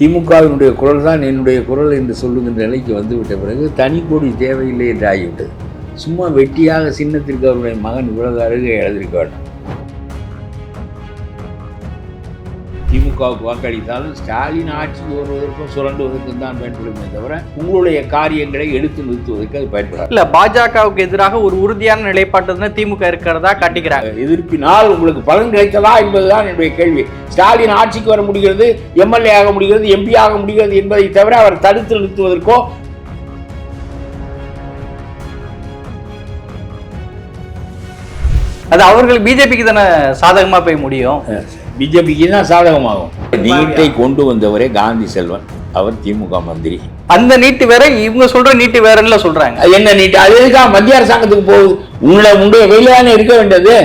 திமுகவினுடைய குரல் தான் என்னுடைய குரல் என்று சொல்லுகின்ற நிலைக்கு வந்துவிட்ட பிறகு தனி கொடி தேவையில்லை என்று ஆகிவிட்டது. சும்மா வெட்டியாக சின்னத்திற்கு அவருடைய மகன் இவ்வளவு அருகே எழுதியிருக்க வேண்டும். திமுகவுக்கு வாக்களித்தாலும் ஸ்டாலின் ஆட்சிக்கு வருவதற்கும் சுரண்டுவதற்கும் தான் பயன்படுமே தவிர உங்களுடைய காரியங்களை எடுத்து நிறுத்துவதற்கு அது பயன்படாது. இல்ல பாஜகவுக்கு எதிராக ஒரு உறுதியான நிலைப்பாட்டுன்னு திமுக இருக்கிறதா காட்டிக்கிறாங்க. எதிர்ப்பினால் உங்களுக்கு பலன் கிடைத்ததா என்பதுதான் என்னுடைய கேள்வி. ஸ்டாலின் ஆட்சிக்கு வர முடிகிறது எம்எல்ஏ ஆக முடிகிறது எம்பி ஆக முடிகிறது என்பதை தவிர அவர் தடுத்து நிறுத்துவதற்கோ? அது அவர்கள் பிஜேபிக்கு தானே சாதகமா போய் முடியும். பிஜேபிக்கு தான் சாதகமாகும். நீட்டை கொண்டு வந்தவரே காந்தி செல்வன் அவர் திமுக மந்திரி. அந்த நீட்டு வேற இவங்க சொல்ற நீட்டு வேறன்னு சொல்றாங்க. அது என்ன நீட்டு? அது எதுக்கா மத்திய அரசாங்கத்துக்கு போகுது? உங்களை உங்களுடைய வெளியானே இருக்க வேண்டியது?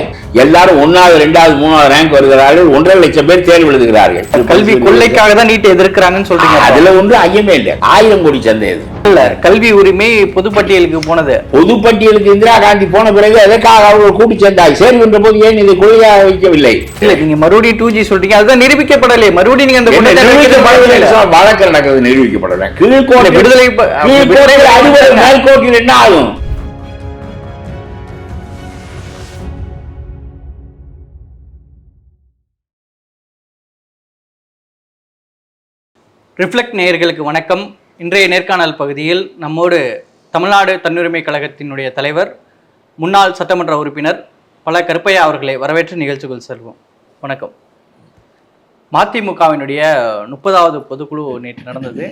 எல்லாரும் ஒன்னாவது ரெண்டாவது மூணாவது ரேங்க் வருகிறார்கள். ஒன்றரை லட்சம் பேர் தேர்வு எழுதுகிறார்கள். கல்வி கொள்ளைக்காக தான் நீட்டை எதிர்க்கிறாங்கன்னு சொல்றீங்க அதுல ஒன்று ஐயமே இல்லை. ஆயிரம் கோடி சந்தை இல்ல கல்வி உரிமை பொதுப்பட்டியலுக்கு போனது. பொதுப்பட்டியலுக்கு இந்திரா காந்தி போன பிறகு எதற்காக அவர்கள் கூட்டி சேர்ந்தாய்? சேர்கின்ற போது ஏன் இதை கொள்கையாக வைக்கவில்லை? இல்ல நீங்க மறுபடியும் டூ ஜி சொல்றீங்க. அதுதான் நிரூபிக்கப்படலையே. மறுபடியும் நீங்க அந்த நிரூபிக்கப்படலை. வழக்கு நடக்கிறது நிரூபிக்கப்படல கீழ்கோர்ட்டு விடுதலை மேல்கோர்ட்டில் என்ன ஆகும்? ரிஃப்ளெக்ட் நேயர்களுக்கு வணக்கம். இன்றைய நேர்காணல் பகுதியில் நம்மோடு தமிழ்நாடு தன்னுரிமை கழகத்தினுடைய தலைவர் முன்னாள் சட்டமன்ற உறுப்பினர் பல கருப்பையா அவர்களை வரவேற்று நிகழ்ச்சிக்குள் செல்வோம். வணக்கம். மதிமுகவினுடைய முப்பதாவது பொதுக்குழு நேற்று நடந்தது.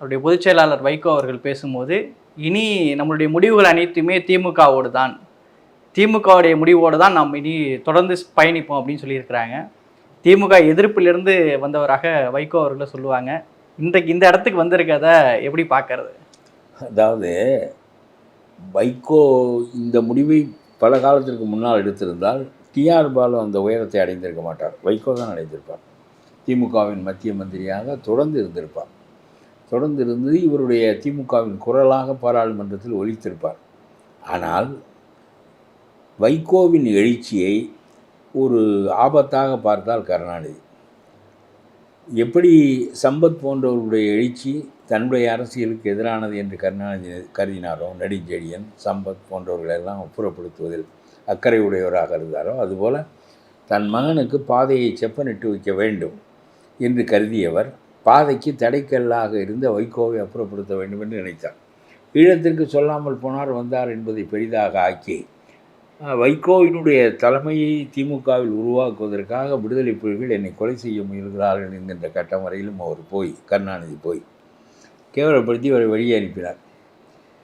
அவருடைய பொதுச் செயலாளர் வைகோ அவர்கள் பேசும்போது இனி நம்மளுடைய முடிவுகள் அனைத்துமே திமுகவோடு தான். திமுகவுடைய முடிவோடு தான் நாம் இனி தொடர்ந்து பயணிப்போம் அப்படின்னு சொல்லியிருக்கிறாங்க. திமுக எதிர்ப்பிலிருந்து வந்தவராக வைகோ அவர்களை சொல்லுவாங்க இன்றைக்கு இந்த இடத்துக்கு வந்திருக்கத எப்படி பார்க்கறது? அதாவது வைகோ இந்த முடிவை பல காலத்திற்கு முன்னால் எடுத்திருந்தால் டிஆர் பாலு அந்த உயரத்தை அடைந்திருக்க மாட்டார். வைகோ தான் அடைந்திருப்பார். திமுகவின் மத்திய மந்திரியாக தொடர்ந்து இருந்திருப்பார். தொடர்ந்து இருந்து இவருடைய திமுகவின் குரலாக பாராளுமன்றத்தில் ஒலித்திருப்பார். ஆனால் வைகோவின் எழுச்சியை ஒரு ஆபத்தாக பார்த்தால் கருணாநிதி. எப்படி சம்பத் போன்றவர்களுடைய எழுச்சி தன்னுடைய அரசியலுக்கு எதிரானது என்று கருணாநிதி கருதினாரோ நெடுஞ்செழியன் சம்பத் போன்றவர்களெல்லாம் அப்புறப்படுத்துவதில் அக்கறை உடையவராக இருந்தாரோ அதுபோல் தன் மகனுக்கு பாதையை செப்பனிட்டு வைக்க வேண்டும் என்று கருதியவர் பாதைக்கு தடைக்கல்லாக இருந்த வைகோவை அப்புறப்படுத்த வேண்டும் என்று நினைத்தார். ஈழத்திற்கு சொல்லாமல் போனார் வந்தார் என்பதை பெரிதாக ஆக்கி வைகோவினுடைய தலைமையை திமுகவில் உருவாக்குவதற்காக விடுதலை புலிகள் என்னை கொலை செய்ய முயல்கிறார்கள் என்கின்ற கட்டம் வரையிலும் அவர் போய் கருணாநிதி போய் கேவலப்படுத்தி இவரை வெளியே அனுப்பினார்.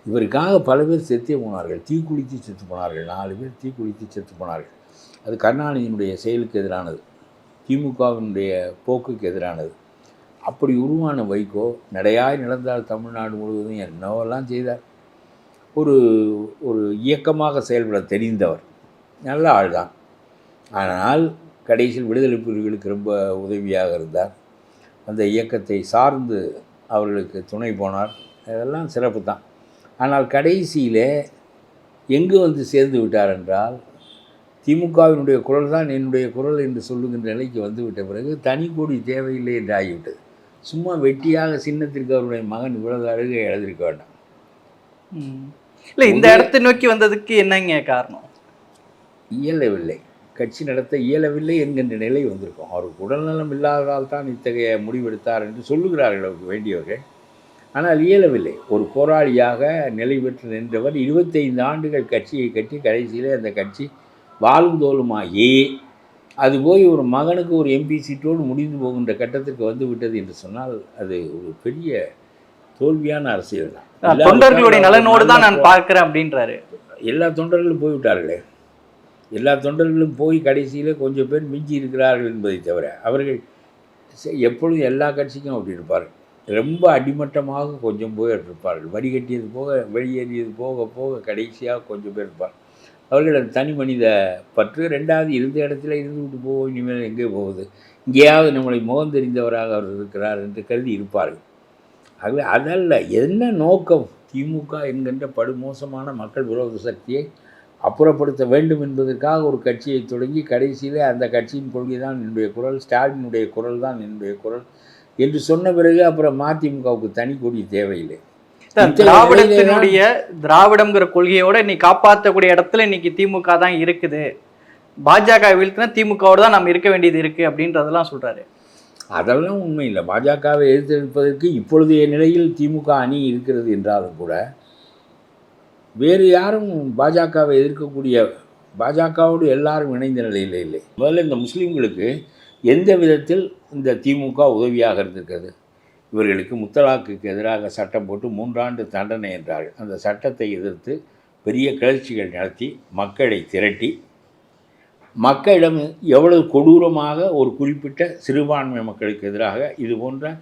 இவருக்காக பல பேர் செத்தே போனார்கள். தீக்குளித்து செத்து போனார்கள். நாலு பேர் தீக்குளித்து செத்து போனார்கள். அது கருணாநிதியினுடைய செயலுக்கு எதிரானது. திமுகவினுடைய போக்குக்கு எதிரானது. அப்படி உருவான வைகோ நடையாய் நடந்தால் தமிழ்நாடு முழுவதும் என்னவெல்லாம் செய்தார். ஒரு ஒரு இயக்கமாக செயல்பட தெரிந்தவர். நல்ல ஆள்தான். ஆனால் கடைசியில் விடுதலை புலிகளுக்கு ரொம்ப உதவியாக இருந்தார். அந்த இயக்கத்தை சார்ந்து அவர்களுக்கு துணை போனார். இதெல்லாம் சிறப்பு தான் ஆனால் கடைசியில் எங்கு வந்து சேர்ந்து விட்டார் என்றால் திமுகவினுடைய குரல் தான் என்னுடைய குரல் என்று சொல்லுகின்ற நிலைக்கு வந்துவிட்ட பிறகு தனி கூடி தேவையில்லை என்று ஆகிவிட்டது. சும்மா வெட்டியாக சின்னத்திற்கு அவருடைய மகன் இவ்வளவு அழுகை எழுதியிருக்க வேண்டாம். இல்ல இந்த இடத்தை நோக்கி வந்ததுக்கு என்னங்க காரணம்? இயலவில்லை. கட்சி நடத்த இயலவில்லை என்கின்ற நிலை வந்திருக்கும். அவருக்கு உடல்நலம் இல்லாததால் தான் இத்தகைய முடிவெடுத்தார் என்று சொல்லுகிறார்கள் அவருக்கு வேண்டியவர்கள். ஆனால் இயலவில்லை. ஒரு போராளியாக நிலை பெற்று நின்றவர் இருபத்தைந்து ஆண்டுகள் கட்சியை கட்டி கடைசியிலே அந்த கட்சி வாழும் தோலுமாகி அது போய் ஒரு மகனுக்கு ஒரு எம்பி சீட்டோடு முடிந்து போகின்ற கட்டத்திற்கு வந்து விட்டது என்று சொன்னால் அது ஒரு பெரிய தோல்வியான அரசியல் தான். தொண்டர்களுடைய நலனோடு தான் நான் பார்க்கிறேன் அப்படின்றாரு. எல்லா தொண்டர்களும் போய்விட்டார்களே. எல்லா தொண்டர்களும் போய் கடைசியில் கொஞ்சம் பேர் மிஞ்சி இருக்கிறார்கள் என்பதை தவிர அவர்கள் எப்பொழுதும் எல்லா கட்சிக்கும் அப்படி இருப்பார்கள். ரொம்ப அடிமட்டமாக கொஞ்சம் பேர் இருப்பார்கள். வடிகட்டியது போக வெளியேறியது போக போக கடைசியாக கொஞ்சம் பேர் இருப்பார். அவர்கள் அந்த தனி மனித பற்று ரெண்டாவது இருந்த இடத்துல இருந்து விட்டு போவோம் இனிமேல் எங்கே போகுது இங்கேயாவது நம்மளை முகம் தெரிந்தவராக அவர் இருக்கிறார் என்று கருதி இருப்பார்கள். ஆகவே அதல்ல என்ன நோக்கம்? திமுக என்கின்ற படுமோசமான மக்கள் விரோத சக்தியை அப்புறப்படுத்த வேண்டும் என்பதற்காக ஒரு கட்சியை தொடங்கி கடைசியிலே அந்த கட்சியின் கொள்கை தான் என்னுடைய குரல் ஸ்டாலினுடைய குரல் தான் என்னுடைய குரல் என்று சொன்ன பிறகு அப்புறம் மதிமுகவுக்கு தனி கொடி தேவையில்லை. திராவிடத்தினுடைய திராவிடம்ங்கிற கொள்கையோட இன்னைக்கு காப்பாற்றக்கூடிய இடத்துல இன்னைக்கு திமுக தான் இருக்குது. பாஜக வீழ்த்தினா திமுகவோட தான் நம்ம இருக்க வேண்டியது இருக்கு அப்படின்றதெல்லாம் சொல்றாரு. அதெல்லாம் உண்மை இல்லை. பாஜகவை எதிர்த்தெடுப்பதற்கு இப்பொழுதைய நிலையில் திமுக அணி இருக்கிறது என்றாலும் கூட வேறு யாரும் பாஜகவை எதிர்க்கக்கூடிய பாஜகவோடு எல்லாரும் இணைந்த நிலையில் இல்லை. முதல்ல இந்த முஸ்லீம்களுக்கு எந்த விதத்தில் இந்த திமுக உதவியாக இருந்திருக்கிறது? இவர்களுக்கு முத்தலாக்குக்கு எதிராக சட்டம் போட்டு மூன்றாண்டு தண்டனை என்றார்கள். அந்த சட்டத்தை எதிர்த்து பெரிய கிளர்ச்சிகள் நடத்தி மக்களை திரட்டி மக்களிடம் எவ்வளவு கொடூரமாக ஒரு குறிப்பிட்ட சிறுபான்மை மக்களுக்கு எதிராக இது போன்ற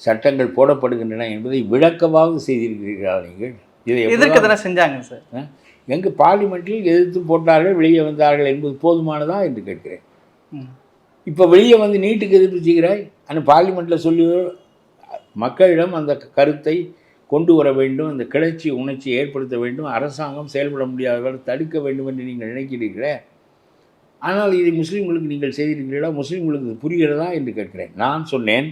சட்டங்கள் போடப்படுகின்றன என்பதை விளக்கமாக செய்திருக்கிறீர்களா நீங்கள்? இதை எதிர்க்க தானே செஞ்சாங்க சார். எங்கு பார்லிமெண்ட்டில் எதிர்த்து போட்டார்கள் வெளியே வந்தார்கள் என்பது போதுமானதா என்று கேட்கிறேன். இப்போ வெளியே வந்து நீட்டுக்கு எதிர்ப்பு செய்கிறாய்? ஆனால் பார்லிமெண்ட்டில் சொல்லி மக்களிடம் அந்த கருத்தை கொண்டு வர வேண்டும் அந்த கிளர்ச்சி உணர்ச்சி ஏற்படுத்த வேண்டும் அரசாங்கம் செயல்பட முடியாதவர்கள் தடுக்க வேண்டும் என்று நீங்கள் நினைக்கிறீர்களே? ஆனால் இதை முஸ்லீம்களுக்கு நீங்கள் செய்திருக்கிறீர்களா? முஸ்லீம்களுக்கு இது புரிகிறதா என்று கேட்கிறேன். நான் சொன்னேன்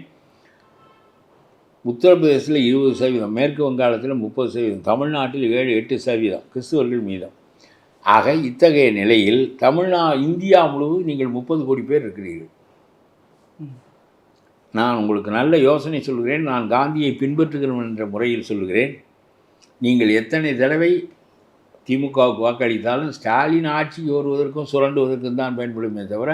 உத்தரப்பிரதேசத்தில் இருபது சதவீதம் மேற்கு வங்காளத்தில் முப்பது சதவீதம் தமிழ்நாட்டில் ஏழு எட்டு சதவீதம் கிறிஸ்துவர்கள் மீதம். ஆக இத்தகைய நிலையில் தமிழ்நா இந்தியா முழுவதும் நீங்கள் முப்பது கோடி பேர் இருக்கிறீர்கள். நான் உங்களுக்கு நல்ல யோசனை சொல்கிறேன் நான் காந்தியை பின்பற்றுகிறேன் என்ற முறையில் சொல்லுகிறேன் நீங்கள் எத்தனை தடவை திமுகவுக்கு வாக்களித்தாலும் ஸ்டாலின் ஆட்சிக்கு வருவதற்கும் சுரண்டுவதற்கும் தான் பயன்படுமே தவிர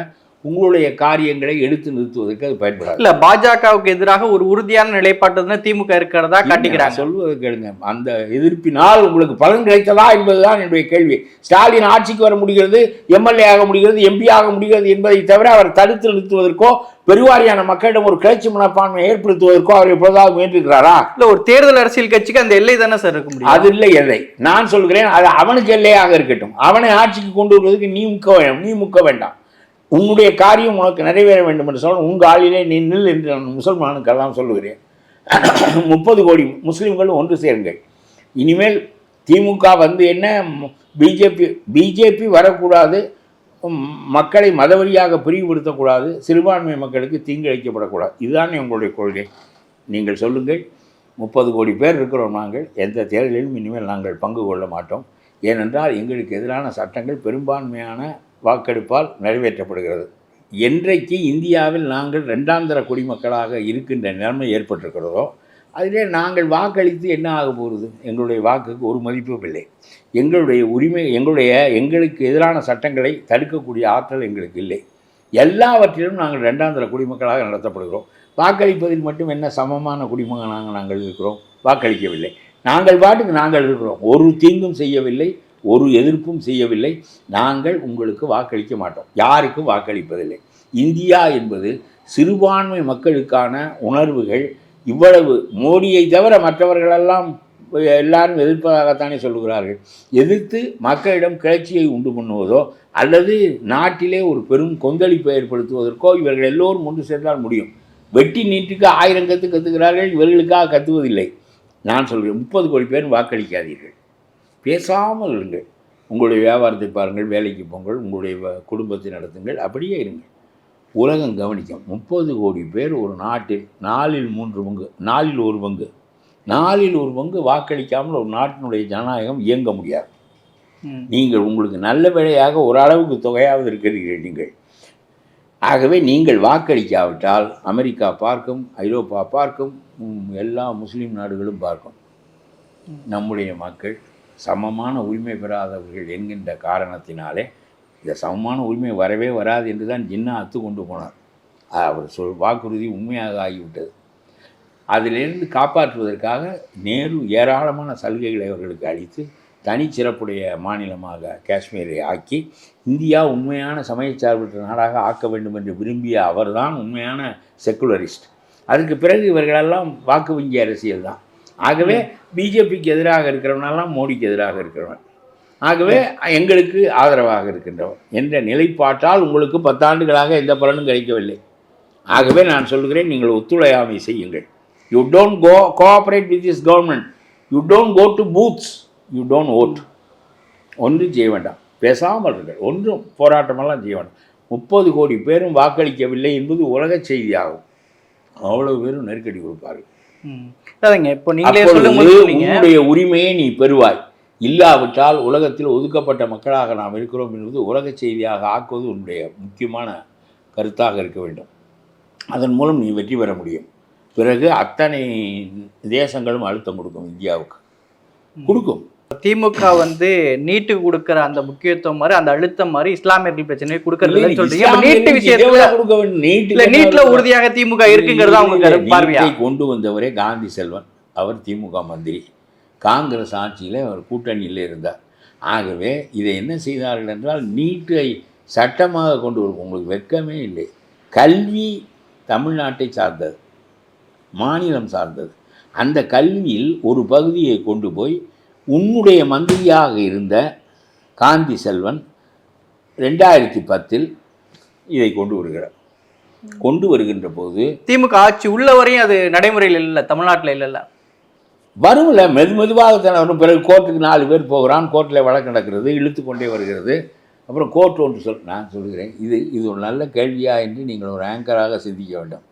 உங்களுடைய காரியங்களை எடுத்து நிறுத்துவதற்கு அது பயன்படாது. இல்ல பாஜகவுக்கு எதிராக ஒரு உறுதியான நிலைப்பாட்டு திமுக இருக்கிறதா காட்டிக்கிறாங்க? சொல்வது கேளுங்க. அந்த எதிர்ப்பினால் உங்களுக்கு பலன் கிடைத்ததா என்பதுதான் என்னுடைய கேள்வி. ஸ்டாலின் ஆட்சிக்கு வர முடிகிறது எம்எல்ஏ ஆக முடிகிறது எம்பி ஆக முடிகிறது என்பதை தவிர அவர் தடுத்து நிறுத்துவதற்கோ பெருவாரியான மக்களிடம் ஒரு கிளர்ச்சி மனப்பான்மை ஏற்படுத்துவதற்கோ அவர் எப்போதாவது முயன்றிருக்கிறாரா? இல்ல ஒரு தேர்தல் அரசியல் கட்சிக்கு அந்த எல்லை தானே சார் இருக்க முடியும்? அது இல்லை எல்லை. நான் சொல்கிறேன் அது அவனுக்கு எல்லையாக இருக்கட்டும். அவனை ஆட்சிக்கு கொண்டு வருவதற்கு நீ முக்க வேண்டாம் நீ முக்க வேண்டாம். உன்னுடைய காரியம் உனக்கு நிறைவேற வேண்டும் என்று சொன்னால் உங்கள் ஆளிலே நீ நில் என்று நான் முசல்மானுக்கெல்லாம் சொல்லுகிறேன். முப்பது கோடி முஸ்லீம்கள் ஒன்று சேருங்கள். இனிமேல் திமுக வந்து என்ன பிஜேபி பிஜேபி வரக்கூடாது மக்களை மதவரியாக பிரிவுபடுத்தக்கூடாது சிறுபான்மை மக்களுக்கு தீங்கிழைக்கப்படக்கூடாது. இதுதான் உங்களுடைய கொள்கை. நீங்கள் சொல்லுங்கள். முப்பது கோடி பேர் இருக்கிறோம் நாங்கள். எந்த தேர்தலிலும் இனிமேல் நாங்கள் பங்கு கொள்ள மாட்டோம். ஏனென்றால் எங்களுக்கு எதிரான சட்டங்கள் பெரும்பான்மையான வாக்கெடுப்பால் நிறைவேற்றப்படுகிறது. என்றைக்கு இந்தியாவில் நாங்கள் ரெண்டாந்தர குடிமக்களாக இருக்கின்ற நிலைமை ஏற்பட்டிருக்கிறதோ அதிலே நாங்கள் வாக்களித்து என்ன ஆக போகிறது எங்களுடைய வாக்குக்கு ஒரு மதிப்பும் இல்லை. எங்களுடைய உரிமை எங்களுடைய எங்களுக்கு எதிரான சட்டங்களை தடுக்கக்கூடிய ஆற்றல் எங்களுக்கு இல்லை. எல்லாவற்றிலும் நாங்கள் ரெண்டாந்தர குடிமக்களாக நடத்தப்படுகிறோம். வாக்களிப்பதில் மட்டும் என்ன சமமான குடிமகனாக நாங்கள் இருக்கிறோம்? வாக்களிக்கவில்லை. நாங்கள் பாட்டுக்கு நாங்கள் இருக்கிறோம். ஒரு தீங்கும் செய்யவில்லை. ஒரு எதிர்ப்பும் செய்யவில்லை. நாங்கள் உங்களுக்கு வாக்களிக்க மாட்டோம். யாருக்கும் வாக்களிப்பதில்லை. இந்தியா என்பது சிறுபான்மை மக்களுக்கான உணர்வுகள். இவ்வளவு மோடியை தவிர மற்றவர்களெல்லாம் எல்லாரும் எதிர்ப்பதாகத்தானே சொல்லுகிறார்கள். எதிர்த்து மக்களிடம் கிளர்ச்சியை உண்டு பண்ணுவதோ அல்லது நாட்டிலே ஒரு பெரும் கொந்தளிப்பை ஏற்படுத்துவதற்கோ இவர்கள் எல்லோரும் ஒன்று சேர்ந்தால் முடியும். வெட்டி நீட்டுக்கு ஆயிரம் கற்று கத்துக்கிறார்கள் இவர்களுக்காக கத்துவதில்லை. நான் சொல்கிறேன் முப்பது கோடி பேர் வாக்களிக்காதீர்கள். பேசாமல் இருங்கள் உங்களுடைய வியாபாரத்தை பாருங்கள் வேலைக்கு போங்கள் உங்களுடைய குடும்பத்தை நடத்துங்கள் அப்படியே இருங்கள் உலகம் கவனிக்கும். முப்பது கோடி பேர் ஒரு நாட்டில் நாலில் மூன்று பங்கு நாலில் ஒரு பங்கு. நாலில் ஒரு பங்கு வாக்களிக்காமல் ஒரு நாட்டினுடைய ஜனநாயகம் இயங்க முடியாது. நீங்கள் உங்களுக்கு நல்ல வேளையாக ஓரளவுக்கு தொகையாவது இருக்கிறீர்கள் நீங்கள். ஆகவே நீங்கள் வாக்களிக்காவிட்டால் அமெரிக்கா பார்க்கும் ஐரோப்பா பார்க்கும் எல்லா முஸ்லீம் நாடுகளும் பார்க்கும். நம்முடைய மக்கள் சமமான உரிமை பெறாதவர்கள் என்கின்ற காரணத்தினாலே இந்த சமமான உரிமை வரவே வராது என்று தான் ஜின்னா அத்து கொண்டு போனார். அவர் சொல் வாக்குறுதி உண்மையாக ஆகிவிட்டது. அதிலிருந்து காப்பாற்றுவதற்காக நேரு ஏராளமான சலுகைகளை அவர்களுக்கு அளித்து தனிச்சிறப்புடைய மாநிலமாக காஷ்மீரை ஆக்கி இந்தியா உண்மையான சமயச்சார்பற்ற நாடாக ஆக்க வேண்டும் என்று விரும்பிய அவர்தான் உண்மையான செக்குலரிஸ்ட். அதுக்கு பிறகு இவர்களெல்லாம் வாக்கு வங்கி அரசியல் தான் ஆகவே பிஜேபிக்கு எதிராக இருக்கிறவனெல்லாம் மோடிக்கு எதிராக இருக்கிறவன். ஆகவே எங்களுக்கு ஆதரவாக இருக்கின்றவன். என்ற நிலைப்பாட்டால் உங்களுக்கு பத்தாண்டுகளாக எந்த பலனும் கிடைக்கவில்லை. ஆகவே நான் சொல்கிறேன் நீங்கள் ஒத்துழையாமை செய்யுங்கள். You don't go cooperate with this government you don't go to booths you don't vote ஒன்றும் செய்ய வேண்டாம். பேசாமல் இருங்கள். ஒன்றும் போராட்டமெல்லாம் செய்ய வேண்டாம். முப்பது கோடி பேரும் வாக்களிக்கவில்லை என்பது உலக செய்தியாகும். அவ்வளவு பேரும் நெருக்கடி கொடுப்பார்கள். அதாங்க இப்போ நீங்களே சொல்லும்போது உன்னுடைய உரிமையை நீ பெறுவாய். இல்லாவிட்டால் உலகத்தில் ஒதுக்கப்பட்ட மக்களாக நாம் இருக்கிறோம் என்பது உலக செய்தியாக ஆக்குவது உன்னுடைய முக்கியமான கருத்தாக இருக்க வேண்டும். அதன் மூலம் நீ வெற்றி பெற முடியும். பிறகு அத்தனை தேசங்களும் அழுத்தம் கொடுக்கும் இந்தியாவுக்கு. கொடுக்கும். திமுக வந்து நீட்டுக்கு கொடுக்கிற அந்த முக்கியத்துவம் மாதிரி அந்த அழுத்தம் மாதிரி இஸ்லாமியர்கள் பிரச்சனையை கொடுக்கறது சொல்றீங்க. நீட்டு விஷயத்துல நீட்ல உறுதியாக திமுக இருக்குங்கிறது அவங்க பார்வையா? நீட்டை கொண்டு வந்தவரே காந்தி செல்வன். அவர் திமுக மந்திரி. காங்கிரஸ் ஆட்சியில் அவர் கூட்டணியில் இருந்தார். ஆகவே இதை என்ன செய்தார்கள் என்றால் நீட்டை சட்டமாக கொண்டு வரும் உங்களுக்கு வெட்கமே இல்லை. கல்வி தமிழ்நாட்டை சார்ந்தது. மாநிலம் சார்ந்தது. அந்த கல்வியில் ஒரு பகுதியை கொண்டு போய் உன்னுடைய மந்திரியாக இருந்த காந்தி செல்வன் ரெண்டாயிரத்தி பத்தில் இதை கொண்டு வருகிறார். கொண்டு வருகின்ற போது திமுக ஆட்சி உள்ள வரையும் அது நடைமுறையில் இல்ல தமிழ்நாட்டுல இல்லல்ல வரும்ல மெது மெதுவாக தானே வரும் பிறகு கோர்ட்டுக்கு நாலு பேர் போகிறான் கோர்ட்டில் வழக்கு நடக்கிறது இழுத்து கொண்டே வருகிறது. அப்புறம் கோர்ட் ஒன்று சொல் நான் சொல்கிறேன் இது இது ஒரு நல்ல கேள்வியா என்று நீங்கள் ஒரு ஆங்கராக சிந்திக்க வேண்டும்.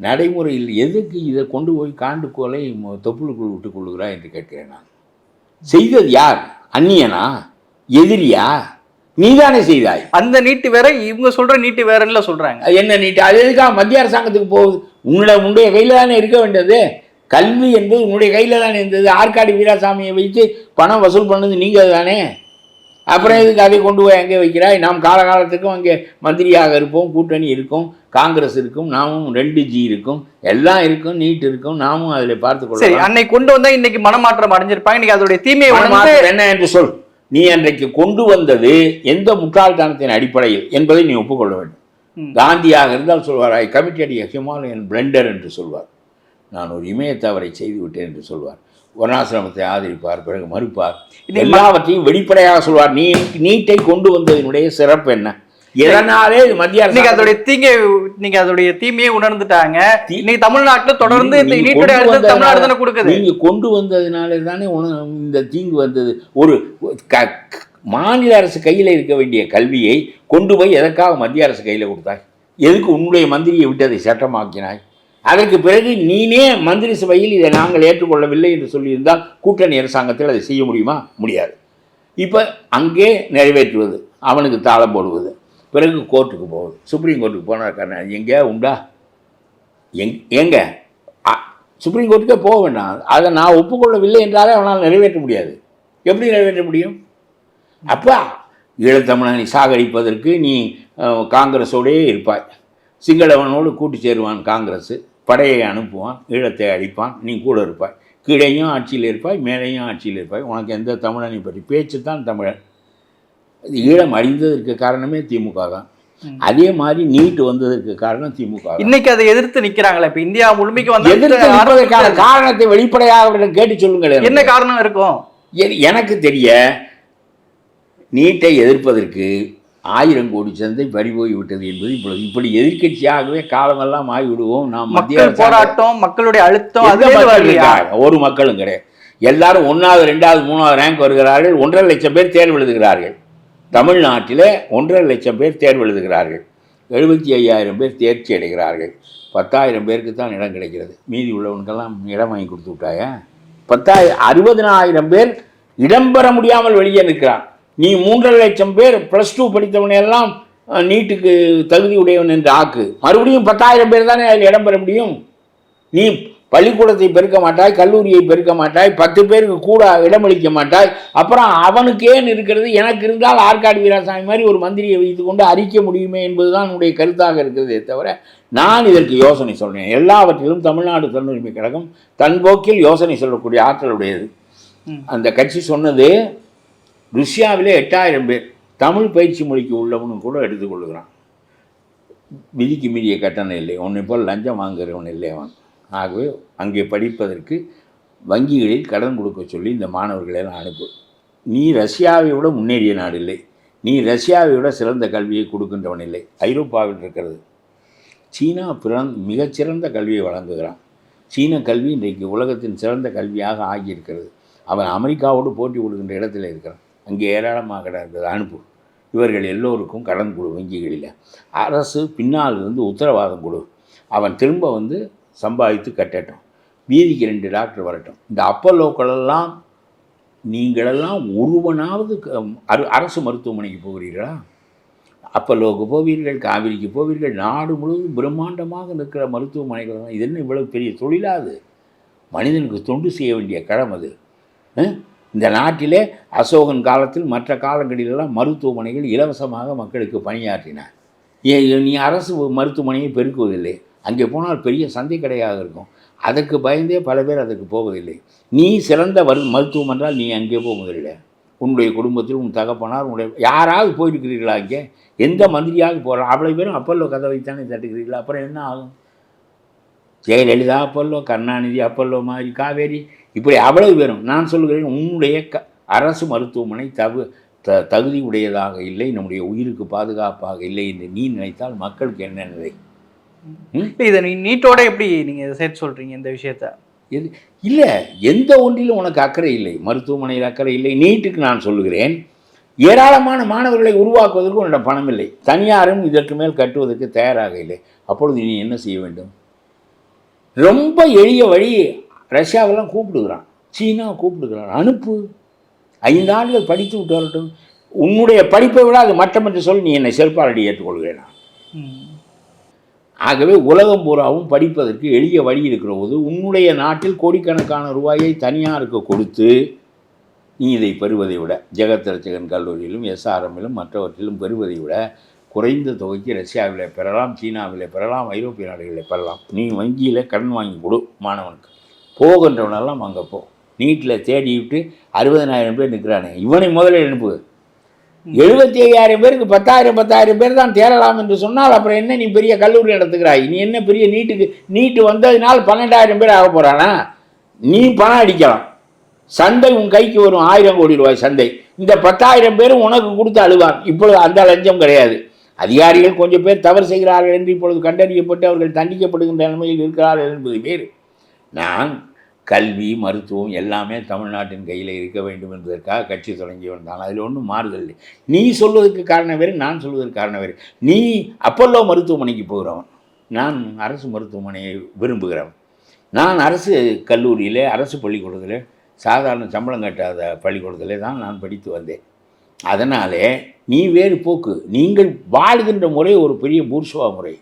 நடைமுறையில் எதுக்கு இதை கொண்டு போய் காண்டு கோலை மொ- தொப்புளுக்குள் விட்டுக் கொள்ளுகிறாய் என்று கேட்கிறேன் நான். செய்தது யார்? அந்நியனா? எதிரியா? நீதானே செய்தாய். அந்த நீட்டு வேற இவங்க சொல்ற நீட்டு வேறன்னு சொல்றாங்க. என்ன நீட்டு? அது எதுக்காக மத்திய அரசாங்கத்துக்கு போகுது. உன்னோட உன்னுடைய கையில் தானே இருக்க வேண்டியது? கல்வி என்பது உன்னுடைய கையில் தானே இருந்தது. ஆற்காடு வீராசாமியை வைத்து பணம் வசூல் பண்ணது நீங்கள் தானே அப்புறம் எதுக்கு அதை கொண்டு போய் அங்கே வைக்கிறாய்? நாம் காலகாலத்துக்கும் அங்கே மந்திரியாக இருப்போம் கூட்டணி இருக்கும் காங்கிரஸ் இருக்கும் நாமும் ரெண்டு ஜி இருக்கும் எல்லாம் இருக்கும் நீட் இருக்கும் நாமும் அதில் பார்த்து சரி அன்னைக்கு கொண்டு வந்தா இன்னைக்கு மனமாற்றம் அடைஞ்சிருப்பாங்க. இன்னைக்கு அதோடைய தீமையை என்ன என்று சொல். நீ அன்றைக்கு கொண்டு வந்தது எந்த முட்டாள்தனத்தின் அடிப்படையில் என்பதை நீ ஒப்புக்கொள்ள வேண்டும். காந்தியாக இருந்தால் சொல்வார் I committed a Himalayan blunder என்று சொல்வார். நான் ஒரு இமய தவறை செய்து விட்டேன் என்று சொல்வார். வர்ணாசிரமத்தை ஆதரிப்பார் பிறகு மறுப்பார். இதை எல்லாவற்றையும் வெளிப்படையாக சொல்வார். நீ நீட்டை கொண்டு வந்ததினுடைய சிறப்பு என்ன? எதனாலே இது மத்திய அரசு அதோடைய தீங்கை நீங்க அதோடைய தீமையை உணர்ந்துட்டாங்க. இன்னைக்கு தமிழ்நாட்டுல தொடர்ந்து இந்த நீங்க நீட்டுடைய அழுத்தம் தமிழ்நாடு தானே கொடுக்குது. நீங்க கொண்டு வந்ததுனால தானே இந்த தீங்கு வந்தது. ஒரு க- மாநில அரசு கையில் இருக்க வேண்டிய கல்வியை கொண்டு போய் எதற்காக மத்திய அரசு கையில் கொடுத்தாய்? எதுக்கு உன்னுடைய மந்திரியை விட்டு அதை சட்டமாக்கினாய்? அதற்கு பிறகு நீனே மந்திரி சபையில் இதை நாங்கள் ஏற்றுக்கொள்ளவில்லை என்று சொல்லியிருந்தால் கூட்டணி அரசாங்கத்தில் அதை செய்ய முடியுமா? முடியாது. இப்போ அங்கே நிறைவேற்றுவது அவனுக்கு தாளம் போடுவது பிறகு கோர்ட்டுக்கு போகுது சுப்ரீம் கோர்ட்டுக்கு போனா எங்கே எங்கேயா உண்டா? எங் எங்க சுப்ரீம் கோர்ட்டுக்கே போக வேண்டாம். அதை நான் ஒப்புக்கொள்ளவில்லை என்றாலே அவனால் நிறைவேற்ற முடியாது. எப்படி நிறைவேற்ற முடியும்? அப்பா ஈழத்தமிழனை சாகடிப்பதற்கு நீ அஹ், காங்கிரஸோடே இருப்பாய். சிங்களவனோடு கூட்டு சேருவான் காங்கிரஸு. படையை அனுப்புவான் ஈழத்தை அழிப்பான் நீ கூட இருப்பாய். கீழையும் ஆட்சியில் இருப்பாய் மேலேயும் ஆட்சியில் இருப்பாய். உனக்கு எந்த தமிழனை பற்றி பேச்சு தான் தமிழன் ஈழம் அழிந்ததற்கு காரணமே திமுக தான். அதே மாதிரி நீட்டு வந்ததற்கு காரணம் திமுக இன்னைக்கு அதை எதிர்த்து நிக்கிறாங்களே இப்ப இந்தியா முழுமைக்கு எதிர்த்து வந்து நிற்பதற்கான காரணத்தை வெளிப்படையாக அவரிடம் கேட்டு சொல்லுங்கள் என்ன காரணம் இருக்கும்? எனக்கு தெரிய நீட்டை எதிர்ப்பதற்கு ஆயிரம் கோடி சந்தை பறிபோய் விட்டது என்பது இப்பொழுது இப்படி எதிர்க்கட்சியாகவே காலமெல்லாம் ஆகிவிடுவோம். நாம் மத்திய போராட்டம் மக்களுடைய அழுத்தம்? ஒரு மக்களும் கிடையாது. எல்லாரும் ஒன்றாவது ரெண்டாவது மூணாவது ரேங்க் வருகிறார்கள். ஒன்றரை லட்சம் பேர் தேர்வு எழுதுகிறார்கள். தமிழ்நாட்டில் ஒன்றரை லட்சம் பேர் தேர்வு எழுதுகிறார்கள். எழுபத்தி ஐயாயிரம் பேர் தேர்ச்சி அடைகிறார்கள். பத்தாயிரம் பேருக்கு தான் இடம் கிடைக்கிறது. மீதி உள்ளவனுக்கெல்லாம் இடம் வாங்கி கொடுத்து விட்டாயா? பத்தாயிரம் அறுபதனாயிரம் பேர் இடம் பெற முடியாமல் வெளியே நிற்கிறான். நீ மூன்றரை லட்சம் பேர் ப்ளஸ் டூ படித்தவனை எல்லாம் அஹ், நீட்டுக்கு தகுதி உடையவன் என்று ஆக்கு. மறுபடியும் பத்தாயிரம் பேர் தானே அதில் இடம் பெற முடியும்? நீ பள்ளிக்கூடத்தை பெருக்க மாட்டாய் கல்லூரியை பெருக்க மாட்டாய் பத்து பேருக்கு கூட இடமளிக்க மாட்டாய். அப்புறம் அவனுக்கு ஏன் இருக்கிறது எனக்கு இருந்தால் ஆற்காடு வீராசாமி மாதிரி ஒரு மந்திரியை வைத்துக்கொண்டு அரிக்க முடியுமே என்பதுதான் என்னுடைய கருத்தாக இருக்கிறதே தவிர நான் இதற்கு யோசனை சொல்றேன். எல்லாவற்றிலும் தமிழ்நாடு தன்னுரிமை கழகம் தன் போக்கில் யோசனை சொல்லக்கூடிய ஆற்றலுடையது. அந்த கட்சி சொன்னது ருஷ்யாவிலே எட்டாயிரம் பேர் தமிழ் பயிற்சி மொழிக்கு உள்ளவனும் கூட எடுத்துக்கொள்கிறான். விதிக்கு மீறிய கட்டணம் இல்லை. உன்னை போல் லஞ்சம் வாங்குகிறவன் இல்லை அவன் ஆகவே அங்கே படிப்பதற்கு வங்கிகளில் கடன் கொடுக்க சொல்லி இந்த மாணவர்களெல்லாம் அனுப்பு. நீ ரஷ்யாவை விட முன்னேறிய நாடு இல்லை. நீ ரஷ்யாவை விட சிறந்த கல்வியை கொடுக்கின்றவன் இல்லை. ஐரோப்பாவில் இருக்கிறது. சீனா பிறந் மிகச்சிறந்த கல்வியை வழங்குகிறான். சீன கல்வி இன்றைக்கு உலகத்தின் சிறந்த கல்வியாக ஆகியிருக்கிறது. அவன் அமெரிக்காவோடு போட்டி கொடுக்கின்ற இடத்துல இருக்கிறான். அங்கே ஏராளமாக கிடந்தது அனுப்பு. இவர்கள் எல்லோருக்கும் கடன் கொடு வங்கிகளில். அரசு பின்னால் இருந்து உத்தரவாதம் கொடு. அவன் திரும்ப வந்து சம்பாதித்து கட்டட்டும். வீதிக்கு ரெண்டு டாக்டர் வரட்டும். இந்த அப்பல்லோக்களெல்லாம் நீங்களெல்லாம் ஒருவனாவது க- அரு- அரசு மருத்துவமனைக்கு போகிறீர்களா? அப்பல்லோக்கு போவீர்கள் காவிரிக்கு போவீர்கள். நாடு முழுவதும் பிரம்மாண்டமாக நிற்கிற மருத்துவமனைகள் தான் இது என்ன இவ்வளவு பெரிய தொழிலாது மனிதனுக்கு தொண்டு செய்ய வேண்டிய கடமை அது. இந்த நாட்டிலே அசோகன் காலத்தில் மற்ற காலங்களிலெல்லாம் மருத்துவமனைகள் இலவசமாக மக்களுக்கு பணியாற்றின. ஏ- நீ அரசு மருத்துவமனையை பெருக்குவதில்லை. அங்கே போனால் பெரிய சந்தை கடையாக இருக்கும். அதற்கு பயந்தே பல பேர் அதற்கு போவதில்லை. நீ சிறந்த வரு மருத்துவம் என்றால் நீ அங்கே போவதில்லை உன்னுடைய குடும்பத்தில் உன் தகப்பனார் உன்னுடைய யாராவது போயிருக்கிறீர்களா இங்கே? எந்த மந்திரியாக போகிறான் அவ்வளோ பேரும் அப்பல்லோ கதவைத்தானே தட்டுக்கிறீர்களா அப்புறம் என்ன ஆகும்? ஜெயலலிதா அப்பல்லோ கருணாநிதி அப்பல்லோ மாதிரி காவேரி இப்படி அவ்வளவு பேரும் நான் சொல்கிறேன் உன்னுடைய க அரசு மருத்துவமனை தகு த தகுதி உடையதாக இல்லை நம்முடைய உயிருக்கு பாதுகாப்பாக இல்லை என்று நீ நினைத்தால் மக்களுக்கு என்ன நிலை? இதை நீ நீட்டோட எப்படி நீங்க இதை சேர்த்து சொல்றீங்க இந்த விஷயத்த? எது இல்லை எந்த ஒன்றிலும் உனக்கு அக்கறை இல்லை மருத்துவமனையில் அக்கறை இல்லை. நீட்டுக்கு நான் சொல்லுகிறேன் ஏராளமான மாணவர்களை உருவாக்குவதற்கு உன்னிடம் பணம் இல்லை. தனியாரும் இதற்கு மேல் கட்டுவதற்கு தயாராக இல்லை. அப்பொழுது நீ என்ன செய்ய வேண்டும்? ரொம்ப எளிய வழி ரஷ்யாவெல்லாம் கூப்பிடுகிறான். சீனா கூப்பிடுகிறான். அனுப்பு. ஐந்து ஆண்டுகள் படித்து விட்டு வரட்டும். உன்னுடைய படிப்பை விட அது மட்டம் என்று சொல்லி நீ என்னை செருப்பாளடி ஏற்றுக்கொள்கிறேன்? ஆகவே உலகம் பூராவும் படிப்பதற்கு எளிய வழி இருக்கிற போது உன்னுடைய நாட்டில் கோடிக்கணக்கான ரூபாயை தனியாருக்கு கொடுத்து நீ இதை பெறுவதை விட ஜெகத் கல்லூரியிலும் எஸ்ஆர்எம்மிலும் மற்றவற்றிலும் பெறுவதை விட குறைந்த தொகைக்கு ரஷ்யாவில் பெறலாம் சீனாவில் பெறலாம் ஐரோப்பிய நாடுகளில் பெறலாம். நீ வங்கியில் கடன் வாங்கி கொடு மாணவனுக்கு. போகின்றவனெல்லாம் அங்கே போ. நீட்டில் தேடி விட்டு அறுபதனாயிரம் பேர் நிற்கிறானே இவனை முதல்ல அனுப்பு எழுபத்தி ஐயாயிரம் பேருக்கு பத்தாயிரம் பத்தாயிரம் பேர் தான் தேரலாம் என்று சொன்னால் அப்புறம் என்ன நீ பெரிய கல்லூரி நடத்துகிறாய்? நீ என்ன பெரிய நீட்டுக்கு நீட்டு வந்ததினால் பன்னெண்டாயிரம் பேர் ஆக போகிறானா நீ பணம் அடிக்கலாம். சந்தை உன் கைக்கு வரும். ஆயிரம் கோடி ரூபாய் சந்தை. இந்த பத்தாயிரம் பேரும் உனக்கு கொடுத்து அழுவான். இப்பொழுது அந்த லஞ்சம் கிடையாது. அதிகாரிகள் கொஞ்சம் பேர் தவறு செய்கிறார்கள் என்று இப்பொழுது கண்டறியப்பட்டு அவர்கள் தண்டிக்கப்படுகின்ற நிலைமையில் இருக்கிறார்கள் என்பது வேறு. நான் கல்வி மருத்துவம் எல்லாமே தமிழ்நாட்டின் கையில் இருக்க வேண்டும் என்பதற்காக கட்சி தொடங்கி வந்தான் அதில் ஒன்றும் மாறுதல் இல்லை. நீ சொல்வதற்கு காரணம் வேறு நான் சொல்வதற்கு காரணம் வேறு. நீ அப்பல்லோ மருத்துவமனைக்கு போகிறவன். நான் அரசு மருத்துவமனையை விரும்புகிறவன். நான் அரசு கல்லூரியிலே அரசு பள்ளிக்கூடத்தில் சாதாரண சம்பளம் கட்டாத பள்ளிக்கூடத்திலே தான் நான் படித்து வந்தேன். அதனாலே நீ வேறு போக்கு. நீங்கள் வாழ்கின்ற முறை ஒரு பெரிய பூர்ஷுவா முறை.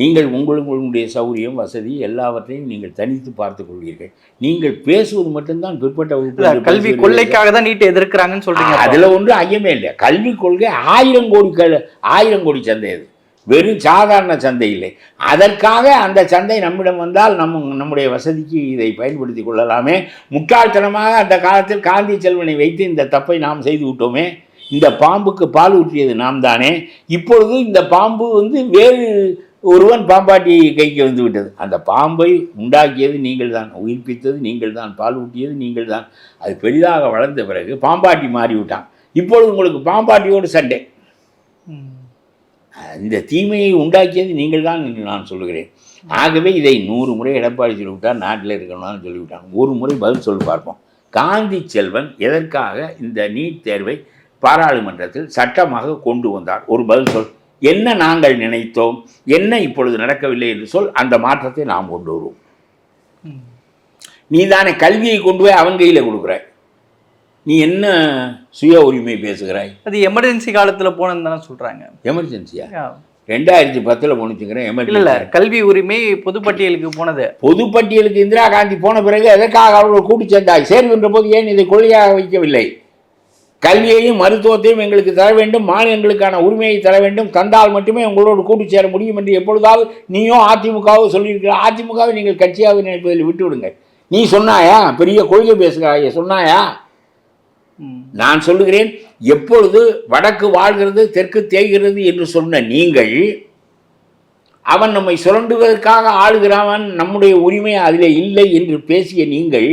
நீங்கள் உங்களுக்கு உங்களுடைய சௌரியம் வசதி எல்லாவற்றையும் நீங்கள் தனித்து பார்த்துக் கொள்வீர்கள். நீங்கள் பேசுவது மட்டும்தான் பிற்பட்ட வகுப்பு கல்வி கொள்ளைக்காக தான் நீட் எதிர்க்கிறாங்கன்னு சொல்றீங்க. அதுல ஒன்றும் ஐயமே இல்லை. கல்விக் கொள்கை ஆயிரம் கோடி கல் ஆயிரம் கோடி சந்தை அது. வெறும் சாதாரண சந்தை இல்லை. அதற்காக அந்த சந்தை நம்மிடம் வந்தால் நம்ம நம்முடைய வசதிக்கு இதை பயன்படுத்தி கொள்ளலாமே. முட்டாள்தனமாக அந்த காலத்தில் காந்தி செல்வனை வைத்து இந்த தப்பை நாம் செய்து விட்டோமே. இந்த பாம்புக்கு பால் ஊற்றியது நாம் தானே. இப்பொழுது இந்த பாம்பு வந்து வேறு ஒருவன் பாம்பாட்டி கைக்கு வந்து விட்டது அந்த பாம்பை உண்டாக்கியது நீங்கள் தான் உயிர்ப்பித்தது நீங்கள் தான் பால் ஊட்டியது நீங்கள் தான் அது பெரிதாக வளர்ந்த பிறகு பாம்பாட்டி மாறி விட்டான் இப்பொழுது உங்களுக்கு பாம்பாட்டியோடு சண்டை. இந்த தீமையை உண்டாக்கியது நீங்கள் தான் என்று நான் சொல்லுகிறேன். ஆகவே இதை நூறு முறை எடப்பாடி சொல்லிவிட்டார் நாட்டில் இருக்கணும்னு சொல்லிவிட்டான் ஒரு முறை பதில் சொல்லி பார்ப்போம். காந்தி செல்வன் எதற்காக இந்த நீட் தேர்வை பாராளுமன்றத்தில் சட்டமாக கொண்டு வந்தார்? ஒரு பதில் சொல். என்ன நாங்கள் நினைத்தோம்? என்ன இப்பொழுது நடக்கவில்லை என்று சொல் அந்த மாற்றத்தை நாம் கொண்டு வருவோம். நீ தானே கல்வியை கொண்டு போய் அவன் கையில் கொடுக்குறாய். நீ என்ன சுய உரிமை பேசுகிறாய்? அது எமர்ஜென்சி காலத்துல போனதுன்னு தானே சொல்றாங்க. எமர்ஜென்சியா. ரெண்டாயிரத்தி பத்தில் போனுச்சுங்கிறேன் இல்ல இல்ல. எமர்ஜென்சி கல்வி உரிமை பொதுப்பட்டியலுக்கு போனது. பொதுப்பட்டியலுக்கு இந்திரா காந்தி போன பிறகு எதற்காக அவர்கள் கூட்டி சேர்ந்தாய்? சேர்கின்ற போது ஏன் இதை கொள்கையாக வைக்கவில்லை? கல்வியையும் மருத்துவத்தையும் எங்களுக்கு தர வேண்டும் மாநிலங்களுக்கான உரிமையை தர வேண்டும். தந்தால் மட்டுமே உங்களோடு கூட்டி சேர முடியும் என்று எப்பொழுதாவது நீயோ அதிமுகவோ சொல்லியிருக்கிற அதிமுகவை நீங்கள் கட்சியாக நினைப்பதில் விட்டு விடுங்க நீ சொன்னாயா? பெரிய கொள்கை பேசுகிறாயே சொன்னாயா. நான் சொல்லுகிறேன் எப்பொழுது வடக்கு வாழ்கிறது தெற்கு தேய்கிறது என்று சொன்ன நீங்கள் அவன் நம்மை சுரண்டுவதற்காக ஆளுகிறவன் நம்முடைய உரிமை அதிலே இல்லை என்று பேசிய நீங்கள்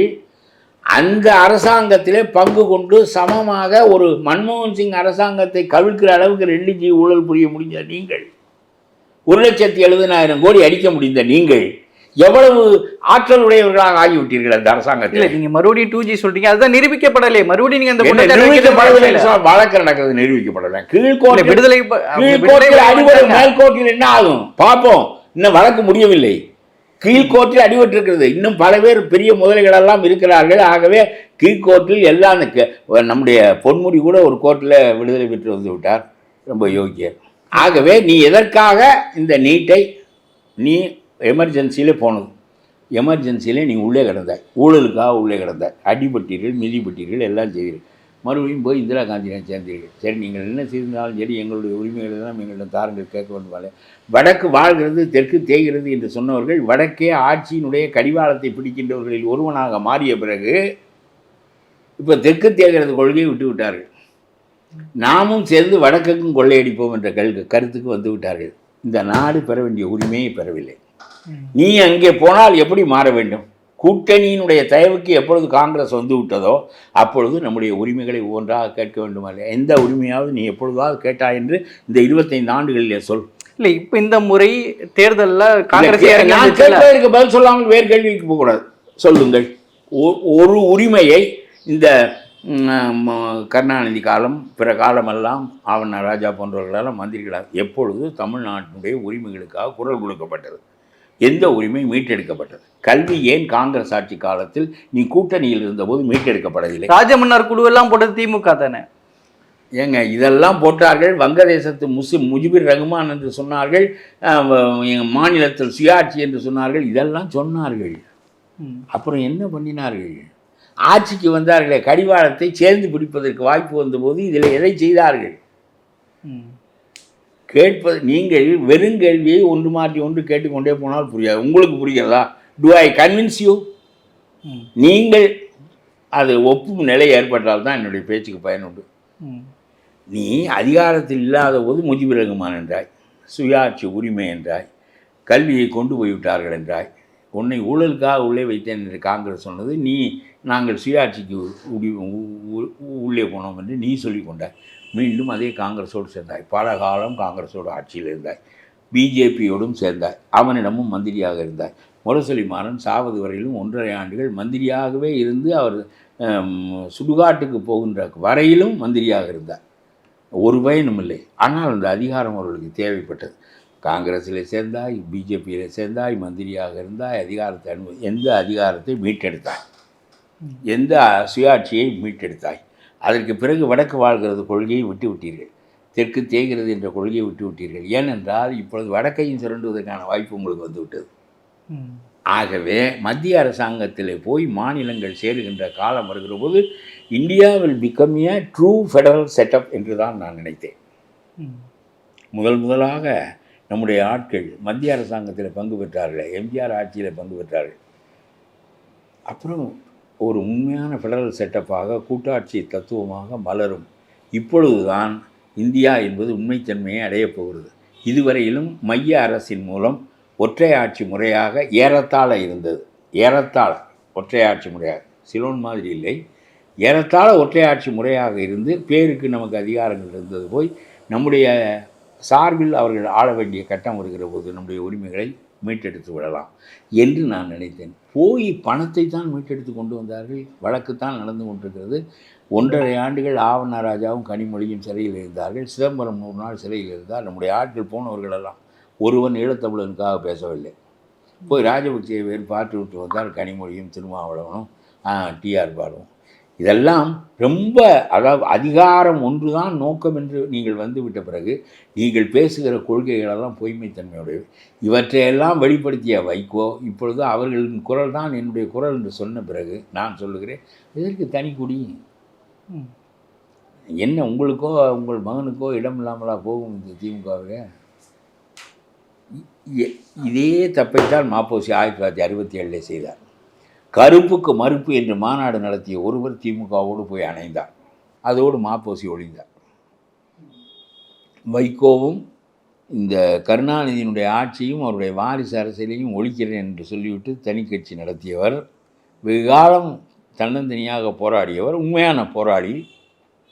அந்த அரசாங்கத்திலே பங்கு கொண்டு சமமாக ஒரு மன்மோகன் சிங் அரசாங்கத்தை கவிழ்க்கிற அளவுக்கு ரெண்டு ஜி ஊழல் புரிய முடிஞ்ச நீங்கள். ஒரு லட்சத்தி எழுபதினாயிரம் கோடி அடிக்க முடிந்த நீங்கள். எவ்வளவு ஆற்றல் உடையவர்களாக ஆகிவிட்டீர்கள் அந்த அரசாங்கத்தில்? நீங்க மறுபடியும் டூ ஜி சொல்றீங்க. அதுதான் நிரூபிக்கப்படலையே. மறுபடியும் நீங்க அந்த நிரூபிக்கப்படவில்லை வழக்கு நடக்கிறது நிரூபிக்கப்படவில்லை இல்ல, கீழ்கோர்ட்டில் விடுதலை விடுதலை அடிபடும். மேல்கோர்ட்டில் என்ன ஆகும்? பார்ப்போம். இன்னும் வழக்கு முடியவில்லை. கீழ்கோட்டில் அடிபட்டிருக்கிறது. இன்னும் பல பேர் பெரிய முதலைகளெல்லாம் இருக்கிறார்கள். ஆகவே கீழ்கோட்டில் எல்லாம் நம்முடைய பொன்முடி கூட ஒரு கோர்ட்டில் விடுதலை பெற்று வந்து விட்டார். ரொம்ப யோக்கியர் ஆகவே நீ எதற்காக இந்த நீட்டை நீ எமர்ஜென்சியில் போனது? எமர்ஜென்சியிலே நீ உள்ளே கிடந்தாய். ஊழலுக்காக உள்ளே கிடந்தாய். அடிபட்டீர்கள் மிதிப்பட்டீர்கள் எல்லாம் செய்தீர்கள். மறுபடியும் போய் இந்திரா காந்தியை சேர்ந்தீர்கள் சரி நீங்கள் என்ன செய்திருந்தாலும் சரி எங்களுடைய உரிமைகள் எல்லாம் எங்களிடம் தாருங்கள் கேட்க வேண்டுமாலே வடக்கு வாழ்கிறது தெற்கு தேய்கிறது என்று சொன்னவர்கள் வடக்கே ஆட்சியினுடைய கடிவாளத்தை பிடிக்கின்றவர்களில் ஒருவனாக மாறிய பிறகு இப்போ தெற்கு தேய்கிறது கொள்கையை விட்டு விட்டார்கள். நாமும் சேர்ந்து வடக்குக்கும் கொள்ளையடிப்போம் என்ற கல் கருத்துக்கு வந்து விட்டார்கள். இந்த நாடு பெற வேண்டிய உரிமையை பெறவில்லை. நீ அங்கே போனால் எப்படி மாற வேண்டும்? கூட்டணியினுடைய தயவுக்கு எப்பொழுது காங்கிரஸ் வந்து விட்டதோ அப்பொழுது நம்முடைய உரிமைகளை ஒன்றாக கேட்க வேண்டுமல்ல எந்த உரிமையாவது நீ எப்பொழுதாவது கேட்டாய் என்று இந்த இருபத்தைந்து ஆண்டுகளிலே சொல். இல்ல இப்ப இந்த முறை தேர்தல்ல காங்கிரஸ் நான்? கேட்பதற்கு பதில் சொல்லாமல் வேறு கேள்விக்கு போகக்கூடாது. சொல்லுங்கள். ஒரு உரிமையை இந்த கருணாநிதி காலம் பிற காலமெல்லாம் ஆவண்ண ராஜா போன்றவர்களெல்லாம் மந்திரிகளாக எப்பொழுது தமிழ்நாட்டினுடைய உரிமைகளுக்காக குரல் கொடுக்கப்பட்டது? எந்த உரிமை மீட்டெடுக்கப்பட்டது? கல்வி ஏன் காங்கிரஸ் ஆட்சி காலத்தில் நீ கூட்டணியில் இருந்தபோது மீட்டெடுக்கப்படவில்லை? ராஜமன்னார் குழுவெல்லாம் போட்டது திமுக தானே? ஏங்க இதெல்லாம் போட்டார்கள் வங்கதேசத்து முஸ்லிம் முஜிபுர் ரஹ்மான் என்று சொன்னார்கள் மாநிலத்தில் சுயாட்சி என்று சொன்னார்கள் இதெல்லாம் சொன்னார்கள். அப்புறம் என்ன பண்ணினார்கள்? ஆட்சிக்கு வந்தார்களே கடிவாளத்தை சேர்ந்து பிடிப்பதற்கு வாய்ப்பு வந்தபோது இதில் எதை செய்தார்கள். கேட்பது நீங்கள் வெறுங்கேள்வியை ஒன்று மாற்றி ஒன்று கேட்டுக்கொண்டே போனால் புரியாது. உங்களுக்கு புரிகிறதா? Do I convince you. நீங்கள் அது ஒப்பும் நிலை ஏற்பட்டால் தான் என்னுடைய பேச்சுக்கு பயனுண்டு. நீ அதிகாரத்தில் இல்லாத போது முஜிபுர் ரஹ்மான் என்றாய் சுயாட்சி உரிமை என்றாய் கல்வியை கொண்டு போய்விட்டார்கள் என்றாய் உன்னை ஊழலுக்காக உள்ளே வைத்தேன் என்று காங்கிரஸ் சொன்னது நீ நாங்கள் சுயாட்சிக்கு உள்ளே போனோம் என்று நீ சொல்லிக் கொண்டாய் மீண்டும் அதே காங்கிரஸோடு சேர்ந்தாய். பல காலம் காங்கிரஸோடு ஆட்சியில் இருந்தாய். பிஜேபியோடும் சேர்ந்தாய். அவனிடமும் மந்திரியாக இருந்தாய். முரசொலி மாறன் சாவது வரையிலும் ஒன்றரை ஆண்டுகள் மந்திரியாகவே இருந்து அவர் சுடுகாட்டுக்கு போகின்ற வரையிலும் மந்திரியாக இருந்தார். ஒரு பயனும் இல்லை. ஆனால் அந்த அதிகாரம் அவர்களுக்கு தேவைப்பட்டது. காங்கிரஸில் சேர்ந்தாய் பிஜேபியில் சேர்ந்தாய் மந்திரியாக இருந்தாய் அதிகாரத்தை அனு எந்த அதிகாரத்தை மீட்டெடுத்தாய்? எந்த சுயாட்சியை மீட்டெடுத்தாய்? அதற்கு பிறகு வடக்கு வாழ்கிறது கொள்கையை விட்டு விட்டீர்கள். தெற்கு தேய்கிறது என்ற கொள்கையை விட்டு விட்டீர்கள். ஏனென்றால் இப்பொழுது வடக்கையும் சுரண்டுவதற்கான வாய்ப்பு உங்களுக்கு வந்துவிட்டது. ஆகவே மத்திய அரசாங்கத்தில் போய் மாநிலங்கள் சேருகின்ற காலம் வருகிற போது India will become a true federal setup என்று தான் நான் நினைத்தேன். முதல் முதலாக நம்முடைய ஆட்கள் மத்திய அரசாங்கத்தில் பங்கு பெற்றார்கள் எம்ஜிஆர் ஆட்சியில் பங்கு பெற்றார்கள். அப்புறம் ஒரு உண்மையான ஃபெடரல் செட்டப்பாக கூட்டாட்சி தத்துவமாக மலரும். இப்பொழுதுதான் இந்தியா என்பது உண்மைத்தன்மையை அடையப் போகிறது. இதுவரையிலும் மைய அரசின் மூலம் ஒற்றை ஆட்சி முறையாக ஏறத்தாழ இருந்தது. ஏறத்தாழ ஒற்றை ஆட்சி முறையாக. சிலோன் மாதிரி இல்லை. ஏறத்தாழ ஒற்றை ஆட்சி முறையாக இருந்து பேருக்கு நமக்கு அதிகாரங்கள் இருந்தது போய் நம்முடைய சார்பில் அவர்கள் ஆள வேண்டிய கட்டம் வருகிற போது நம்முடைய உரிமைகளை மீட்டெடுத்து விடலாம் என்று நான் நினைத்தேன். போய் பணத்தை தான் மீட்டெடுத்து கொண்டு வந்தார்கள். வழக்கு தான் நடந்து கொண்டிருக்கிறது. ஒன்றரை ஆண்டுகள் ஆவண ராஜாவும் கனிமொழியும் சிறையில் இருந்தார்கள். சிதம்பரம் நூறு நாள் சிறையில் இருந்தார். நம்முடைய ஆட்கள் போனவர்களெல்லாம் ஒருவன் ஈழத்தமிழனுக்காக பேசவில்லை. போய் ராஜபக்சேவை வேறு பார்த்து விட்டு வந்தால் கனிமொழியும் திருமாவளவனும் டிஆர் பாலுவும் இதெல்லாம் ரொம்ப அதாவது அதிகாரம் ஒன்றுதான் நோக்கம் என்று நீங்கள் வந்து விட்ட பிறகு நீங்கள் பேசுகிற கொள்கைகளெல்லாம் பொய்மைத்தன்மையுடையவை. இவற்றையெல்லாம் வெளிப்படுத்திய வைகோ இப்பொழுது அவர்களின் குரல் தான் என்னுடைய குரல் என்று சொன்ன பிறகு நான் சொல்லுகிறேன் இதற்கு தனி குடி. ம். என்ன உங்களுக்கோ உங்கள் மகனுக்கோ இடம் இல்லாமலா போகும் இந்த திமுகவில் இதே தப்பைத்தான் மாப்போசி ஆயிரத்தி தொள்ளாயிரத்தி அறுபத்தி ஏழில் செய்தார். கருப்புக்கு மறுப்பு என்று மாநாடு நடத்திய ஒருவர் திமுகவோடு போய் அணைந்தார். அதோடு மாப்போசி ஒழிந்தார். வைகோவும் இந்த கருணாநிதியினுடைய ஆட்சியும் அவருடைய வாரிசு அரசியலையும் ஒழிக்கிறேன் என்று சொல்லிவிட்டு தனி கட்சி நடத்தியவர் வெகுகாலம் தன்னந்தனியாக போராடியவர் உண்மையான போராடி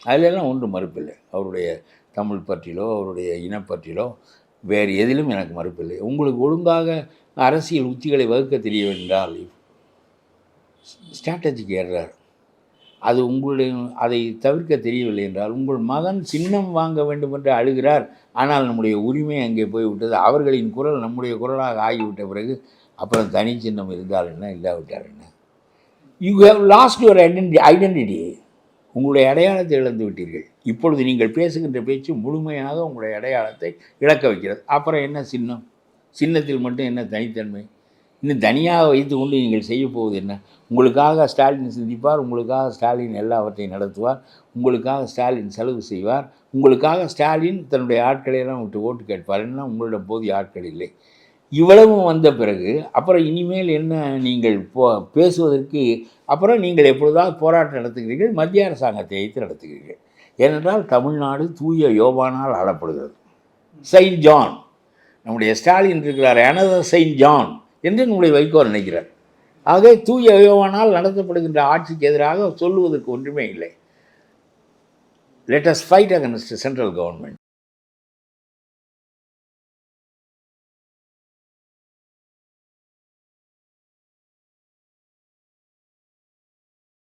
அதிலெல்லாம் ஒன்றும் மறுப்பில்லை. அவருடைய தமிழ் பற்றிலோ அவருடைய இனப்பற்றிலோ வேறு எதிலும் எனக்கு மறுப்பில்லை. உங்களுக்கு ஒழுங்காக அரசியல் உத்திகளை வகுக்க தெரியவென்றால் ஸ்ட்ராட்டஜிக்கு ஏறுறார் அது உங்களுடைய அதை தவிர்க்க தெரியவில்லை என்றால் உங்கள் மகன் சின்னம் வாங்க வேண்டும் என்று அழுகிறார். ஆனால் நம்முடைய உரிமை அங்கே போய்விட்டது. அவர்களின் குரல் நம்முடைய குரலாக ஆகிவிட்ட பிறகு அப்புறம் தனி சின்னம் இருந்தால் என்ன இல்லாவிட்டால் என்ன? You have lost your identity identity உங்களுடைய அடையாளத்தை இழந்து விட்டீர்கள். இப்பொழுது நீங்கள் பேசுகின்ற பேச்சு முழுமையாக உங்களுடைய அடையாளத்தை இழக்க வைக்கிறது. அப்புறம் என்ன சின்னம்? சின்னத்தில் மட்டும் என்ன தனித்தன்மை? இன்னும் தனியாக வைத்து கொண்டு நீங்கள் செய்ய போவது என்ன? உங்களுக்காக ஸ்டாலின் சிந்திப்பார் உங்களுக்காக ஸ்டாலின் எல்லாவற்றையும் நடத்துவார் உங்களுக்காக ஸ்டாலின் செலவு செய்வார் உங்களுக்காக ஸ்டாலின் தன்னுடைய ஆட்களையெல்லாம் விட்டு ஓட்டு கேட்பார். என்ன உங்களிடம் போதிய ஆட்கள் இல்லை. இவ்வளவும் வந்த பிறகு அப்புறம் இனிமேல் என்ன நீங்கள் போ பேசுவதற்கு அப்புறம் நீங்கள் எப்பொழுதாவது போராட்டம் நடத்துகிறீர்கள் மத்திய அரசாங்கத்தை வைத்து நடத்துகிறீர்கள். ஏனென்றால் தமிழ்நாடு தூய யோவானால் ஆளப்படுகிறது. செயின்ட் ஜான் நம்முடைய ஸ்டாலின் இருக்கிறார். அனதர் செயின்ட் ஜான் என்று நம்முடைய வைகோ நினைக்கிறார். ஆகவே தூய யோவானால் நடத்தப்படுகின்ற ஆட்சிக்கு எதிராக சொல்லுவதற்கு ஒன்றுமே இல்லை. Let us fight against central government